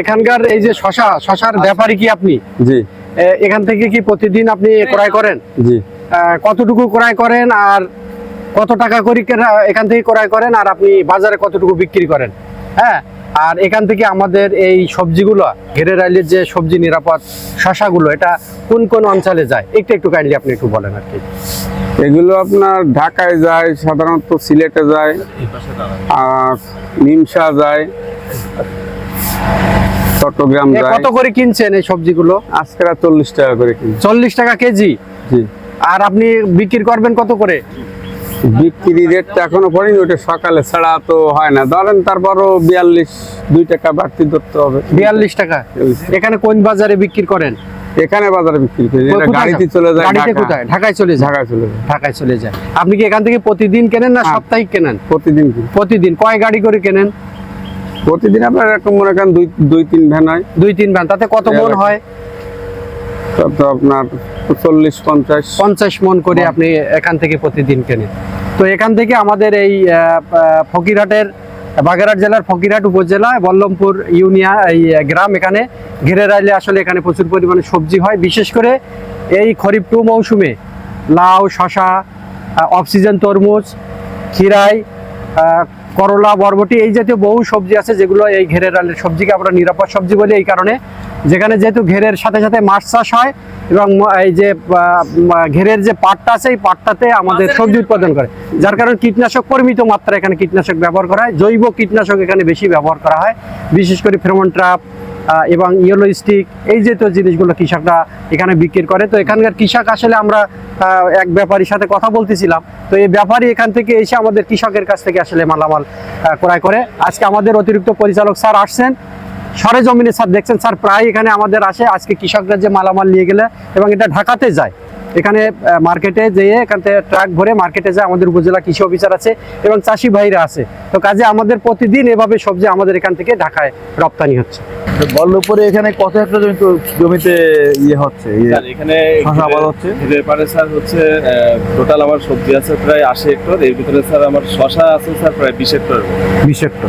এখানকার এই যে শশা শশার ব্যাপারী কি আপনি? জি। এখান থেকে কি প্রতিদিন আপনি ক্রয় করেন? জি। কতটুকু ক্রয় করেন আর কত টাকা করে এখান থেকে ক্রয় করেন আর আপনি বাজারে কতটুকু বিক্রি করেন? হ্যাঁ? আর এখান থেকে আমাদের এই সবজিগুলো ঘেরের আইলের যে সবজি নিরাপদ শশাগুলো এটা কোন কোন অঞ্চলে যায়? একটু একটু কাইন্ডলি আপনি একটু বলেন আর কি। এগুলো আপনার ঢাকায় যায় সাধারণত সিলেটে যায় আর নিমসা যায়। চট্টগ্রাম কত করে কিনছেন এই সবজিগুলো? আজকে চল্লিশ টাকা করে কিনি চল্লিশ টাকা কেজি? জি। আর আপনি বিক্রি করবেন কত করে? বিক্রি রেটটা এখনও পড়েনি ওটা সকালে ছাড়া তো হয় না। ধরেন তারপরও বিয়াল্লিশ দুই টাকা বাড়তি ধরতে হবে। বিয়াল্লিশ টাকা? এখানে কোন বাজারে বিক্রি করেন? এখানে বাজারে বিক্রি করি এটা গাড়িতে চলে যায় গাড়িতে কোথায়? ঢাকায় চলে যায়? ঢাকায় চলে যায়। ঢাকায় চলে যায়। আপনি কি এখান থেকে প্রতিদিন কেনেন না হ্যাঁ। সাপ্তাহিক কেনেন? প্রতিদিন কিনি। প্রতিদিন। কয় গাড়ি করে কেনেন? প্রতিদিন আপনার এরকম মনে করেন দুই দুই তিন ভ্যান হয়। দুই তিন ভ্যান তাতে কত মন। হয়? তো আপনার চল্লিশ পঞ্চাশ। পঞ্চাশ মন করে আপনি এখান থেকে প্রতিদিন কেনেন। তো এখান থেকে আমাদের এই ফকিরহাটের বাগেরহাট জেলার ফকিরহাট উপজেলা বল্লমপুর ইউনিয়ন এই গ্রাম এখানে। ঘিরে রাইলে আসলে এখানে প্রচুর পরিমাণে সবজি হয়। বিশেষ করে এই খরিফ টু মৌসুমে লাউ শশা অক্সিজেন তরমুজ খিরাই করলা, বরবটি, এই জাতীয় বহু সবজি আছে যেগুলো এই ঘেরের সবজিকে আমরা নিরাপদ সবজি বলি এই কারণে। যেখানে যেহেতু ঘেরের সাথে সাথে মাছ চাষ হয় এবং এই যে ঘেরের যে পাটটা আছে এই পাটটাতে আমাদের সবজি উৎপাদন করে। যার কারণে কীটনাশক পরিমিত মাত্রা এখানে কীটনাশক ব্যবহার করা হয়। জৈব কীটনাশক এখানে বেশি ব্যবহার করা হয়। বিশেষ করে ফেরোমন ট্রাপ এবং ইয়েলো স্টিক এই জাতীয় জিনিসগুলো কৃষকরা এখানে বিক্রি করে। তো এখানকার কৃষক আসলে আমরা এক ব্যাপারীর সাথে কথা বলতেছিলাম। তো এই ব্যাপারী এখান থেকে এসে আমাদের কৃষকের কাছ থেকে আসলে মালামাল ক্রয় করে। আজকে আমাদের অতিরিক্ত পরিচালক স্যার আসছেন। সরে জমিনে স্যার, দেখছেন স্যার, প্রায় এখানে আমাদের আসে। আজকে কৃষকরা যে মালামাল নিয়ে গেলে এবং এটা ঢাকাতে যায় এখানে মার্কেটে যেয়ে এখান থেকে ট্রাক ভরে মার্কেটে যায় আমাদের উপজেলা কৃষি অফিসার আছে এবং চাষি ভাইরা আছে। তো কাজে আমাদের প্রতিদিন এভাবে সবজি আমাদের এখান থেকে ঢাকায় রপ্তানি হচ্ছে। বল্লভপুরে এখানে কত হেক্টর জমিতে জমিতে ইয়ে হচ্ছে ইয়ে এখানে আবাদ হচ্ছে? স্যার হচ্ছে টোটাল আমার সবজি আছে প্রায় আশি হেক্টর এর ভিতরে স্যার আমার শশা আছে স্যার প্রায় বিশ হেক্টর। বিশ হেক্টর।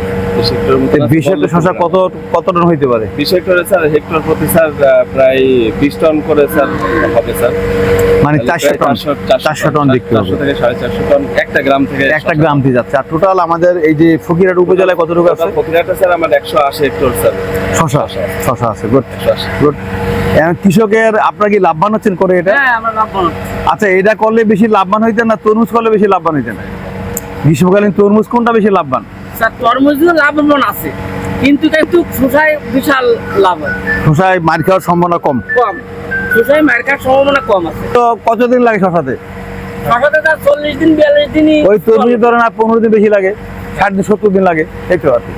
বিশ শশা কত কত টন হইতে পারে? বিশ হেক্টরে স্যার হেক্টর প্রতি স্যার প্রায় বিশ টন করে স্যার হবে স্যার। মানে চারশো টন চারশো টন বিক্রি হবে। চারশো থেকে সাড়ে চারশো টন একটা গ্রাম থেকে একটা গ্রাম দিয়ে যাচ্ছে। আর টোটাল আমাদের এই যে ফকিরহাট উপজেলায় কতটুকু আছে? ফকিরাটা স্যার আমার একশো আশি হেক্টর স্যার। শশা শশা আছে গুড গুড কৃষকের আপনার কি লাভবান হচ্ছেন করে এটা? হ্যাঁ আমরা লাভবান হচ্ছি। আচ্ছা এটা করলে বেশি লাভবান হইতেন না তরমুজ করলে বেশি লাভবান হইতেন? গ্রীষ্মকালীন তরমুজ কোনটা বেশি লাভবান? স্যার তরমুজও লাভবান আছে কিন্তু কিন্তু শোষায় বিশাল লাভ হয়। শশায় মার খাওয়ার সম্ভাবনা কম। কম। শোষায় মার্কার সম্ভাবনা কম আছে। তো কতদিন লাগে শশাতে? শশাতে তার চল্লিশ দিন বিয়াল্লিশ দিনই ওই তরমুজের ধরেন আর পনেরো দিন বেশি লাগে ষাট দিন সত্তর দিন লাগে একটু আর কি।